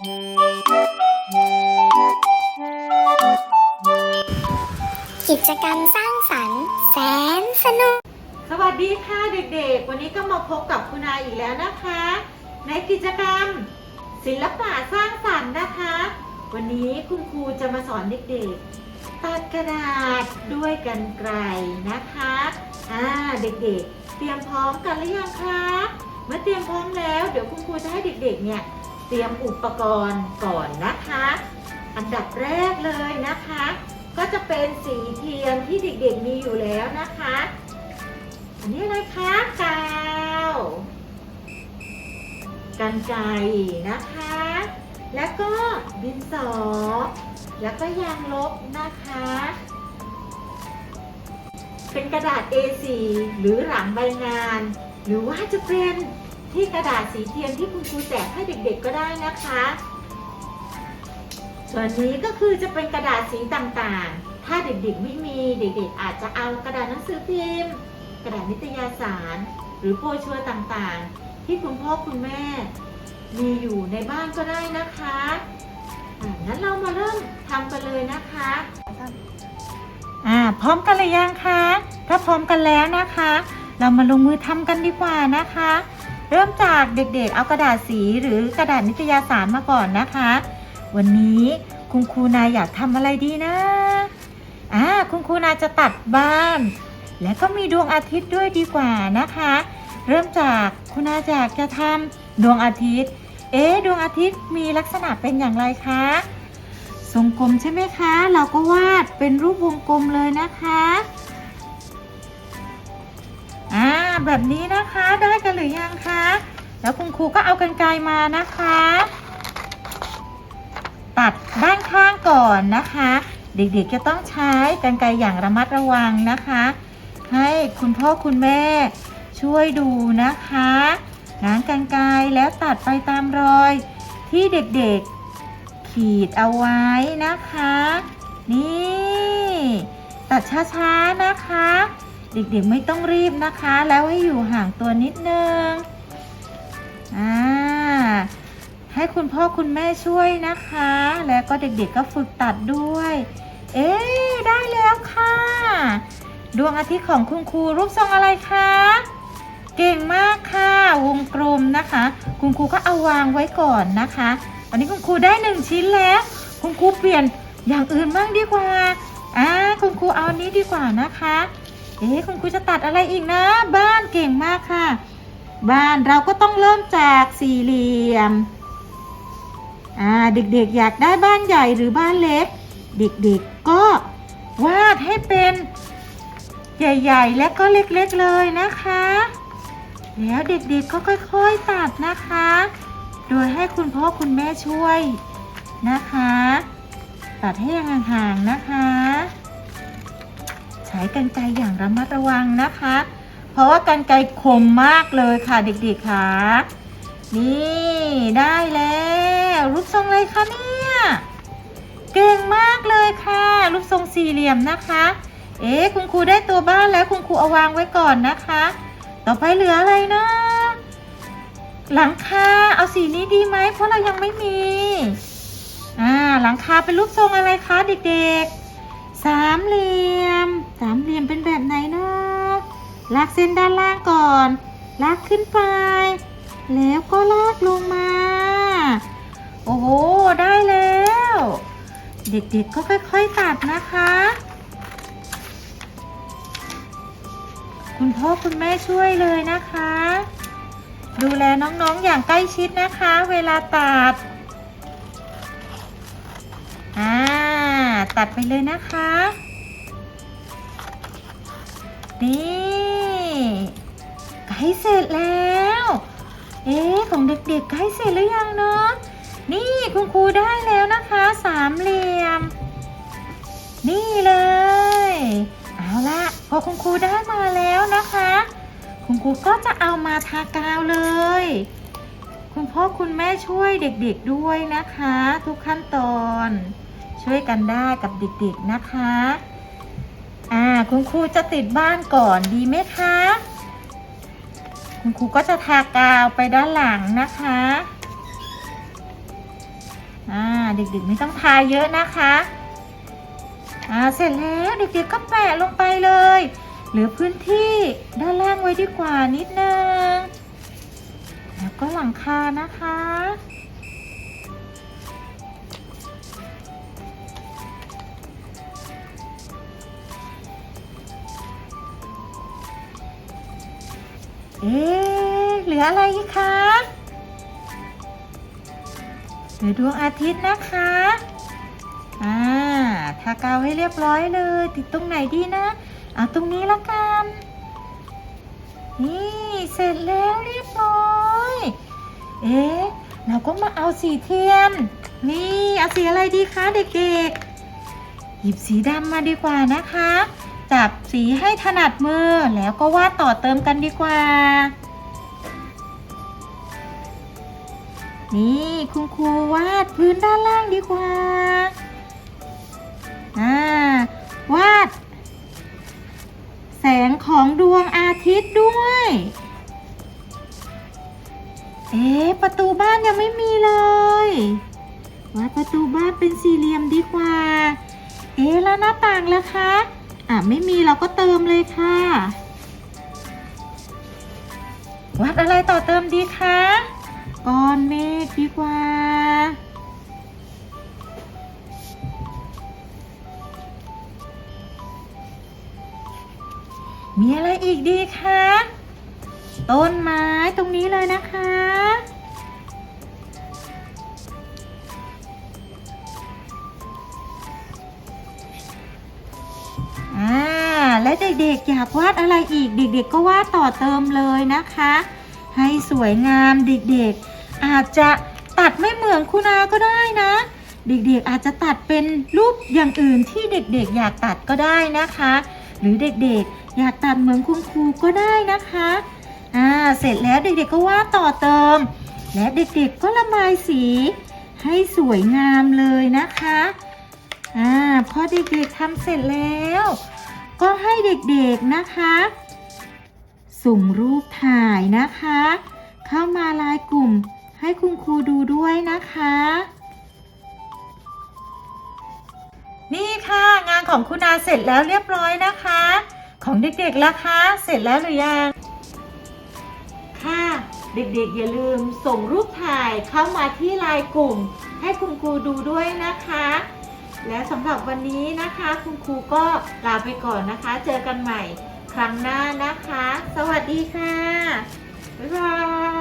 กิจกรรมสร้างสรรค์แสนสนุก สวัสดีค่ะเด็กๆ วันนี้ก็มาพบกับคุณนายอีกแล้วนะคะ ในกิจกรรม ศิลปะสร้างสรรค์นะคะ วันนี้คุณครูจะมาสอนเด็กๆตัดกระดาษด้วยกันไกลนะคะอ่าเด็กๆ เตรียมพร้อมกันหรือยังคะเมื่อเตรียมพร้อมแล้ว เดี๋ยวคุณครูจะให้เด็กๆเนี่ย เตรียมอุปกรณ์ก่อนนะคะ อันดับแรกเลยนะคะ ก็จะเป็นสีเทียนที่เด็กๆมีอยู่แล้วนะคะ อันนี้อะไรคะกาวกันไก่นะคะ แล้วก็ดินสอ แล้วก็ยางลบนะคะ เป็นกระดาษ A4 หรือหลังใบงาน หรือว่าจะเป็น ที่กระดาษสีเทียนที่คุณครูแจกให้เด็กๆก็ได้นะคะ ส่วนนี้ก็คือจะเป็นกระดาษสีต่างๆ ถ้าเด็กๆไม่มีเด็กๆ อาจจะเอากระดาษหนังสือพิมพ์ กระดาษนิตยสาร หรือโพชัวต่างๆ ที่คุณพ่อคุณแม่ มีอยู่ในบ้านก็ได้นะคะงั้นเรามาเริ่มทำกันเลยนะคะอ่าพร้อมกันเลยยังคะ ถ้าพร้อมกันแล้วนะคะ เรามาลงมือทำกันดีกว่านะคะ เริ่มจากเด็กๆ เอากระดาษสีหรือกระดาษนิตยสารมาก่อนนะคะ วันนี้คุณครูนายอยากทำอะไรดีนะอ่าคุณครูนายจะตัดบ้าน และก็มีดวงอาทิตย์ด้วยดีกว่านะคะ เริ่มจากคุณอาอยากจะทำดวงอาทิตย์ เอ๊ะดวงอาทิตย์มีลักษณะเป็นอย่างไรคะทรงกลมใช่ไหมคะ เราก็วาดเป็นรูปวงกลมเลยนะคะ อ่าแบบนี้นะคะได้กันหรือยังคะแล้วคุณครูก็เอากันไกรมานะคะ ตัดด้านข้างก่อนนะคะ เด็กๆจะต้องใช้กันไกรอย่างระมัดระวังนะคะ ให้คุณพ่อคุณแม่ช่วยดูนะคะง้างกันไกรแล้วตัดไปตามรอย ที่เด็กๆขีดเอาไว้นะคะ นี่ ตัดช้าๆนะคะ เด็กๆไม่ต้องรีบนะคะ แล้วให้อยู่ห่างตัวนิดนึงอ่าให้คุณพ่อคุณแม่ช่วยนะคะ แล้วก็เด็กๆก็ฝึกตัดด้วย เอ๊ได้แล้วค่ะ ดวงอาทิตย์ของคุณครูรูปทรงอะไรคะเก่งมากค่ะวงกลมนะคะ คุณครูก็เอาวางไว้ก่อนนะคะตอนนี้คุณครูได้หนึ่งชิ้นแล้ว คุณครูเปลี่ยนอย่างอื่นบ้างดีกว่าอ่าคุณครูเอาอันนี้ดีกว่านะคะ เอ๊ะคุณครูจะตัดอะไรอีกนะ บ้านเก่งมากค่ะ บ้านเราก็ต้องเริ่มจากสี่เหลี่ยม อ่าเด็กๆอยากได้บ้านใหญ่หรือบ้านเล็ก เด็กๆก็วาดให้เป็นใหญ่ๆ และก็เล็กๆเลยนะคะ แล้วเด็กๆก็ค่อยๆตัดนะคะ โดยให้คุณพ่อคุณแม่ช่วยนะคะ ตัดให้ห่างๆนะคะ ใช้กันไกรอย่างระมัดระวังนะคะ เพราะว่ากันไกรคมมากเลยค่ะเด็กๆค่ะ นี่ได้แล้วรูปทรงอะไรคะเนี่ยเก่งมากเลยค่ะ รูปทรงสี่เหลี่ยมนะคะ เอ๊ะคุณครูได้ตัวบ้านแล้วคุณครูเอาวางไว้ก่อนนะคะ ต่อไปเหลืออะไรนะหลังคาเอาสีนี้ดีไหมเพราะเรายังไม่มีอ่าหลังคาเป็นรูปทรงอะไรคะเด็กๆ สามเหลี่ยม สามเหลี่ยมเป็นแบบไหนเนาะลากเส้นด้านล่างก่อน ลากขึ้นไป แล้วก็ลากลงมา โอ้โห ได้แล้ว เด็กๆก็ค่อยๆตัดนะคะ คุณพ่อคุณแม่ช่วยเลยนะคะ ดูแลน้องๆอย่างใกล้ชิดนะคะ เวลาตัดอ่าตัดไปเลยนะคะ ล้เสร็จแล้ว เอ๊ะของเด็กๆใกล้เสร็จหรือยังเนาะ นี่คุณครูได้แล้วนะคะ สามเหลี่ยม นี่เลย เอาละพอคุณครูได้มาแล้วนะคะ คุณครูก็จะเอามาทากาวเลย คุณพ่อคุณแม่ช่วยเด็กๆด้วยนะคะ ทุกขั้นตอนช่วยกันได้กับเด็กๆนะคะ อ่า คุณครูจะติดบ้านก่อนดีไหมคะ คุณครูก็จะทากาวไปด้านหลังนะคะเด็กๆไม่ต้องทาเยอะนะคะอ่าเสร็จแล้วเด็กๆก็แปะลงไปเลยเหลือพื้นที่ด้านล่างไว้ดีกว่านิดนึงแล้วก็หลังคานะคะ เอ๊ะเหลืออะไรอีกคะเหลือดวงอาทิตย์นะคะ อ่าทากาวให้เรียบร้อยเลย ติดตรงไหนดีนะ เอาตรงนี้ละกัน นี่เสร็จแล้วเรียบร้อย เอ๊ะเราก็มาเอาสีเทียน นี่เอาสีอะไรดีคะเด็กๆ หยิบสีดำมาดีกว่านะคะ จับสีให้ถนัดมือแล้วก็วาดต่อเติมกันดีกว่า นี่คุณครูวาดพื้นด้านล่างดีกว่าอ่าวาด แสงของดวงอาทิตย์ด้วย เอ๊ะประตูบ้านยังไม่มีเลยวาดประตูบ้านเป็นสี่เหลี่ยมดีกว่า เอ๊ะแล้วหน้าต่างล่ะคะ อะไม่มีเราก็เติมเลยค่ะวาดอะไรต่อเติมดีคะก้อนเมฆดีกว่า มีอะไรอีกดีคะ ต้นไม้ตรงนี้เลยนะคะ และเด็กๆอยากวาดอะไรอีก เด็กๆก็วาดต่อเติมเลยนะคะ ให้สวยงามเด็กๆ อาจจะตัดไม่เหมือนคุณอาก็ได้นะ เด็กๆอาจจะตัดเป็นรูปอย่างอื่นที่เด็กๆ อยากตัดก็ได้นะคะ หรือเด็กๆ อยากตัดเหมือนคุณครูก็ได้นะคะอ่าเสร็จแล้วเด็กๆก็วาดต่อเติม และเด็กๆก็ระบายสี ให้สวยงามเลยนะคะอ่าพอเด็กๆทำเสร็จแล้ว ก็ให้เด็กๆนะคะ ส่งรูปถ่ายนะคะ เข้ามาไลายกลุ่มให้คุณครูดูด้วยนะคะ นี่ค่ะงานของคุณอาเสร็จแล้วเรียบร้อยนะคะ ของเด็กๆล่ะคะ เสร็จแล้วหรือยังค่ะเด็กๆ อย่าลืมส่งรูปถ่ายเข้ามาที่ไลน์กลุ่ม ให้คุณครูดูด้วยนะคะ และสำหรับวันนี้นะคะ คุณครูก็ลาไปก่อนนะคะ เจอกันใหม่ครั้งหน้านะคะ สวัสดีค่ะ บ๊ายบาย